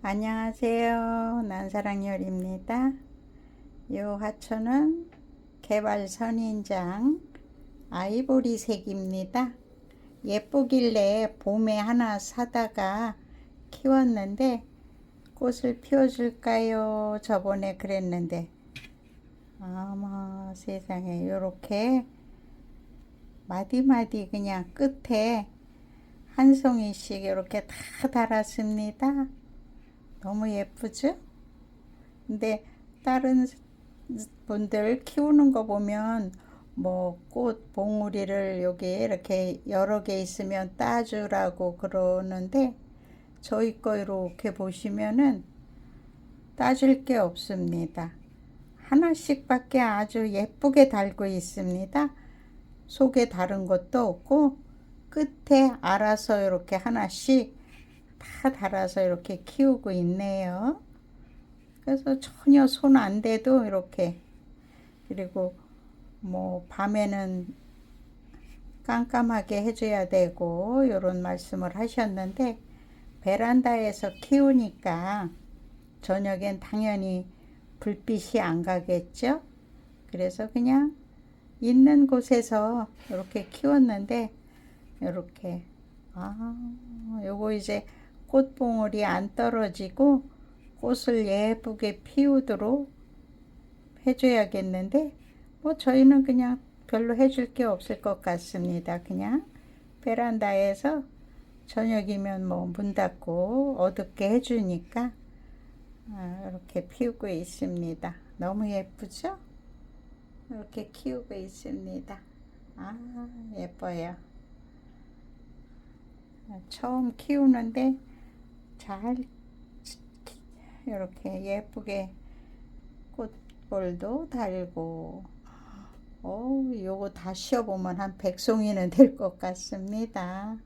안녕하세요. 난사랑열입니다. 요 하초는 개발 선인장 아이보리색입니다. 예쁘길래 봄에 하나 사다가 키웠는데 꽃을 피워줄까요? 저번에 그랬는데 어머 세상에 요렇게 마디마디 그냥 끝에 한 송이씩 이렇게 다 달았습니다. 너무 예쁘죠? 근데 다른 분들 키우는 거 보면 뭐 꽃 봉우리를 여기 이렇게 여러 개 있으면 따주라고 그러는데 저희 거 이렇게 보시면은 따줄 게 없습니다. 하나씩밖에 아주 예쁘게 달고 있습니다. 속에 다른 것도 없고 끝에 알아서 이렇게 하나씩 다 달아서 이렇게 키우고 있네요. 그래서 전혀 손 안 대도 이렇게 그리고 뭐 밤에는 깜깜하게 해줘야 되고 이런 말씀을 하셨는데 베란다에서 키우니까 저녁엔 당연히 불빛이 안 가겠죠. 그래서 그냥 있는 곳에서 이렇게 키웠는데 이렇게 아 요거 이제 꽃봉오리 안 떨어지고 꽃을 예쁘게 피우도록 해줘야겠는데 뭐 저희는 그냥 별로 해줄 게 없을 것 같습니다. 그냥 베란다에서 저녁이면 뭐 문 닫고 어둡게 해주니까 아, 이렇게 피우고 있습니다. 너무 예쁘죠? 이렇게 키우고 있습니다. 아 예뻐요. 처음 키우는데 잘 이렇게 예쁘게 꽃볼도 달고 오 요거 다 씌워보면 한 백송이는 될 것 같습니다.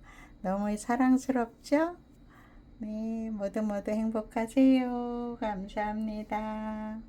너무 사랑스럽죠? 네 모두 모두 행복하세요. 감사합니다.